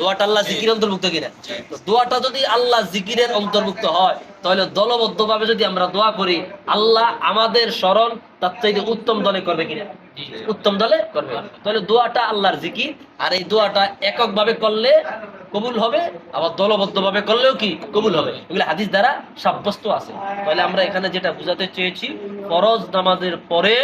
দোয়াটা আল্লাহ জিকির অন্তর্ভুক্ত কিনা? দোয়াটা যদি আল্লাহ জিকিরের অন্তর্ভুক্ত হয়, তাহলে দলবদ্ধ ভাবে যদি আমরা দোয়া করি, আল্লাহ আমাদের স্মরণ তার চাইতে উত্তম দলে করবে কিনা? উত্তম দলে করবে। তাহলে দোয়াটা আল্লাহর জিকির, আর এই দোয়াটা এককভাবে করলে কবুল হবে, আবার দলবদ্ধ ভাবে করলেও কি? কবুল হবে। এগুলো হাদিস দ্বারা সাব্যস্ত আছে। তাহলে আমরা এখানে যেটা বুঝাতে চেয়েছি, ফরজ নামাজের পরে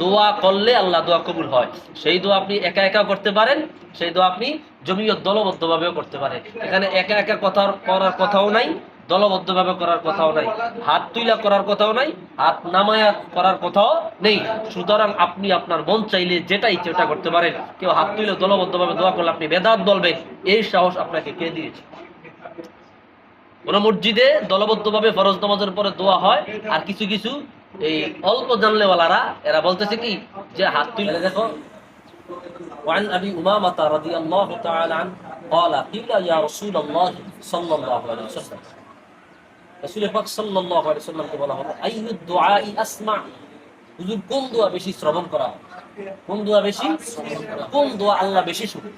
দোয়া করলে আল্লাহ দোয়া কবুল হয়। সেই দোয়া আপনি একা একা করতে পারেন, সেই দোয়া আপনি জমিয়ত দলবদ্ধ ভাবেও করতে পারেন। এখানে একা একা কথা করার কথাও নাই দলবদ্ধ ভাবে করার কথাও নাই, হাত তুইলা করার কথাও নাই, হাত নামায়া করার কথাও নেই। সুতরাং আপনি আপনার মন চাইলে যেটা ইচ্ছে ওটা করতে পারেন। কেউ হাত তুইলে দলবদ্ধ ভাবে দোয়া করলে আপনি বেদাত বলবেন, এই সাহস আপনাকে কে দিয়েছে? কোন মসজিদে দলবদ্ধ ভাবে ফরজ নামাজের পরে দোয়া হয়, আর কিছু কিছু এই অল্প জানলেওয়ালারা এরা বলতেছে কি যে হাত তুলে দেখো وعن ابي امامه رضي الله تعالى عنه قال قيل يا رسول الله صلى الله عليه وسلم রাসূল পাক সাল্লাল্লাহু আলাইহি সাল্লামকে বলা হলো আইয়ু দুআই আসমা হুজুর কোন দোয়া বেশি শ্রবণ করা হয়? কোন দোয়া বেশি কোন দোয়া আল্লাহ বেশি শুনে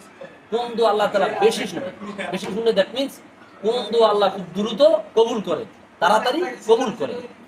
কোন দোয়া আল্লাহ তাআলা বেশি শুনে বেশি শুনে দ্যাট মিন্স কোন দোয়া আল্লাহ খুব দ্রুত কবুল করে তাড়াতাড়ি কবুল করে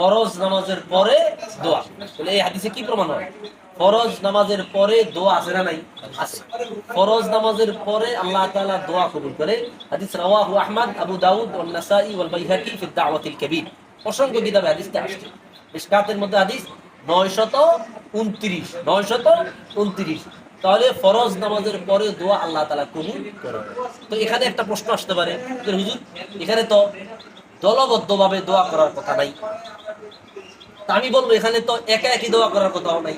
ফরজ নামাজের পরে দোয়া। তাহলে এই হাদিসে কি প্রমাণ হয়? ফরজ নামাজের পরে দোয়া আছে না নাই? আছে। ফরজ নামাজের পরে আল্লাহ তাআলা দোয়া কবুল করে। হাদিস রাওয়াহু আহমদ, আবু দাউদ ওয়াল নাসাই ওয়াল বাইহাকি ফি দাওয়াতিল কবির। অসংখ্য কিতাবে আসছে। মিশকাতের মধ্যে হাদিস 929 929 তাহলে ফরজ নামাজের পরে দোয়া আল্লাহ তাআলা কবুল করে তো এখানে একটা প্রশ্ন আসতে পারে। যে হুজুর, এখানে তো দলবদ্ধভাবে দোয়া করার কথা নাই। আমি বলব, এখানে তো একা একই দোয়া করার কথাও নাই।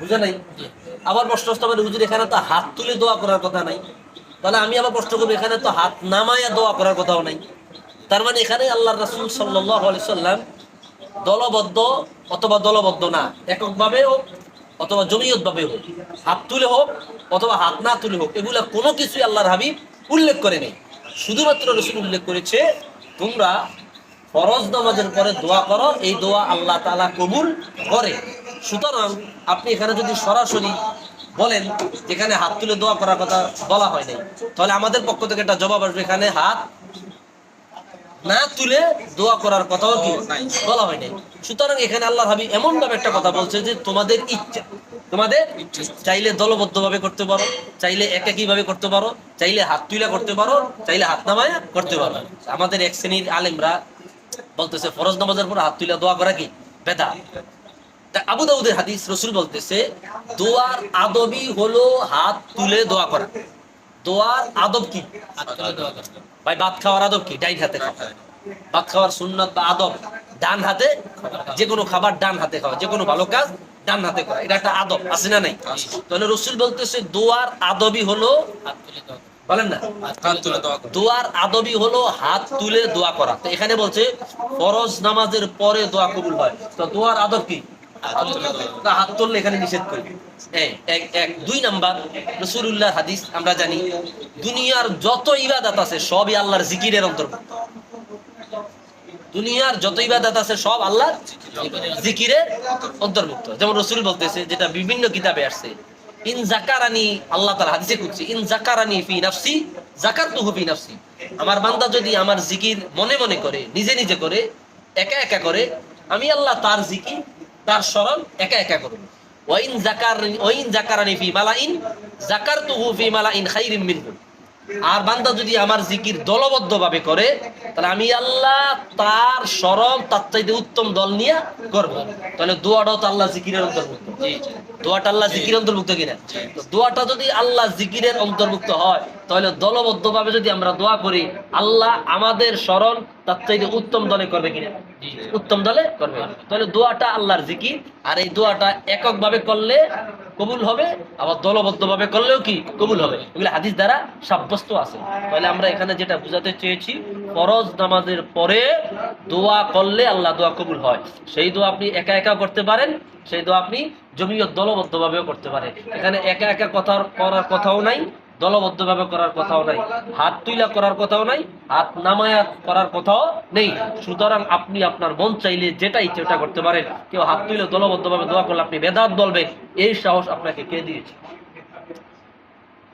বুঝে নাই? আবার প্রশ্ন আসতে পারে, হুজুর, এখানে তো হাত তুলে দোয়া করার কথা নাই। তাহলে আমি আবার প্রশ্ন করব, এখানে তো হাত নামায়া দোয়া করার কথাও নাই। তার মানে এখানে আল্লাহ রাসুল সাল্লাম দলবদ্ধ অথবা দলবদ্ধ না, এককভাবে হোক অথবা জমিয়ত ভাবে হোক। হাত তুলে হোক অথবা হাত না তুলে হোক, এগুলা কোনো কিছুই আল্লাহর হাবিব উল্লেখ করে নেই শুধুমাত্র রসুল উল্লেখ করেছে, তোমরা ফরজ নামাজের পরে দোয়া করো, এই দোয়া আল্লাহ তাআলা কবুল করে। সুতরাং আপনি এখানে যদি সরাসরি বলেন যেখানে হাত তুলে দোয়া করার কথা বলা হয় নাই, তাহলে আমাদের পক্ষ থেকে একটা জবাব আসবে এখানে, হাত না তুলে দোয়া করার কথাও কি বলা হয় নাই। সুতরাং এখানে আল্লাহ হাবি এমন ভাবে একটা কথা বলছে যে তোমাদের ইচ্ছা, তোমাদের চাইলে দলবদ্ধ ভাবে করতে পারো, চাইলে একাকী ভাবে করতে পারো, চাইলে হাত তুলে করতে পারো, চাইলে হাত নামায়া করতে পারো। আমাদের এক শ্রেণির আলেমরা বলতেছে ফরজ নামাজের পর হাত তুলে দোয়া করা কি? বেদা। আবু দাউদের হাদিস রসুল বলতেছে দোয়ার আদবই হলো হাত তুলে দোয়া করা। দোয়ার আদব কি? ভাই ভাত খাওয়ার আদব কি? ডাইন হাতে খাওয়া। ভাত খাওয়ার সুন্নত বা আদব? ডান হাতে যে কোনো খাবার ডান হাতে খাওয়া। যে কোনো ভালো কাজ ডান হাতে করা এটা একটা আদব আছে না নাই? তাহলে রসুল বলতেছে দোয়ার আদবই হলো বলেন না? দোয়ার আদবই হলো হাত তুলে দোয়া করা। তো এখানে বলছে ফরজ নামাজের পরে দোয়া কবুল হয়। তো দোয়ার আদব কি? হাত তুললে এখানে নিষেধ করি। এই, এক এক দুই নাম্বার রসুল্লাহ হাদিস আমরা জানি দুনিয়ার যত ইবাদত আছে সবই আল্লাহর জিকিরের অন্তর্ভুক্ত। দুনিয়ার যত ইবাদত আছে সব আল্লাহ জিকিরের অন্তর্ভুক্ত। যেমন রসুল বলতেছে যেটা বিভিন্ন কিতাবে আসছে ইন জাকারানি আল্লাহ তালা হাদিসে করছি ইন জাকারানি ফি নাফসি জাকারতুহু ফি নাফসি। আমার বান্দা যদি আমার জিকির মনে মনে করে, নিজে নিজে করে, একা একা করে, আমি আল্লাহ তার জিকির, তার স্মরণ একা একা করব। ওয়াইন জাকার ওয়াইন জাকারানি ফি মালাইন জাকারতুহু ফি মালাইন খাইরিম মিনহু। আর বান্দা যদি আমার জিকির দলবদ্ধ ভাবে করে তাহলে আমি আল্লাহ তার সরম তার চাইতে উত্তম দল নিয়ে করব। তাহলে দোয়াটাও তো আল্লাহ জিকিরের অন্তর্ভুক্ত। দোয়াটা আল্লাহ জিকির অন্তর্ভুক্ত কিনা? দোয়াটা যদি আল্লাহ জিকিরের অন্তর্ভুক্ত হয় তাহলে দলবদ্ধ ভাবে যদি আমরা দোয়া করি আল্লাহ আমাদের স্মরণ তার চাইতে উত্তম দলে করবে কিনা? উত্তম দলে করবে। তাহলে দোয়াটা আল্লাহর জিকির আর এই দোয়াটা এককভাবে করলে কবুল হবে, আবার দলবদ্ধভাবে করলেও কি কবুল হবে? এগুলো হাদিস দ্বারা সাব্যস্ত আছে। তাহলে আমরা এখানে যেটা বুঝাতে চেয়েছি, ফরজ নামাজের পরে দোয়া করলে আল্লাহ দোয়া কবুল হয়। সেই দোয়া আপনি একা একা করতে পারেন, সেই দোয়া আপনি জমিয়ত দলবদ্ধভাবেও করতে পারেন। এখানে একা একা কথা করার কথাও নাই দলবদ্ধভাবে করার কথাও নাই। হাত তুইলা করার কথাও নাই, হাত নামায়াত করার কথাও নেই। সুতরাং আপনি আপনার মন চাইলে যেটা ইচ্ছে ওটা করতে পারেন। কেউ হাত তুইলে দলবদ্ধভাবে দোয়া করলে আপনি বেদাত বলবেন, এই সাহস আপনাকে কে দিয়েছে?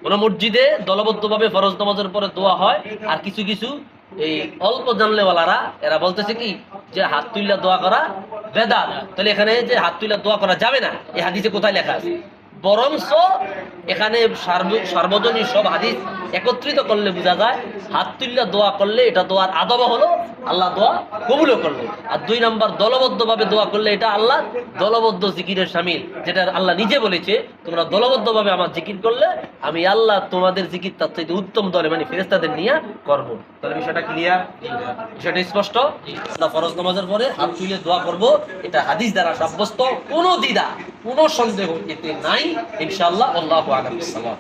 কোন মসজিদে দলবদ্ধভাবে ফরজ নামাজের পরে দোয়া হয়, আর কিছু কিছু এই অল্প জানলেওয়ালারা, এরা বলতেছে কি, যে হাত তুইলা দোয়া করা বেদাত। তাহলে এখানে যে হাত তুইলা দোয়া করা যাবে না, এই হাদিসে কোথায় লেখা আছে? বরংস এখানে সার্ব- সার্বজনীন সব হাদিস একত্রিত করলে বোঝা যায়, হাত তুল্লা দোয়া করলে এটা দোয়ার আদব হলো আল্লাহ দোয়া কবুলও করল। আর দুই নাম্বার, দলবদ্ধভাবে দোয়া করলে এটা আল্লাহ দলবদ্ধ জিকিরের সামিল, যেটা আল্লাহ নিজে বলেছে, তোমরা দলবদ্ধভাবে আমার জিকির করলে আমি আল্লাহ তোমাদের জিকির তার চাইতে উত্তম দলে মানে ফেরেস্তাদের নিয়ে করব। তাহলে বিষয়টা ক্লিয়ার বিষয়টা স্পষ্ট? আমরা ফরজ নামাজের পরে হাত তুলে দোয়া করব, এটা হাদিস দ্বারা সাব্যস্ত, কোনো দ্বিধা, কোনো সন্দেহ এতে নাই, ইনশাআল্লাহ, আল্লাহ ওয়াসাল্লাম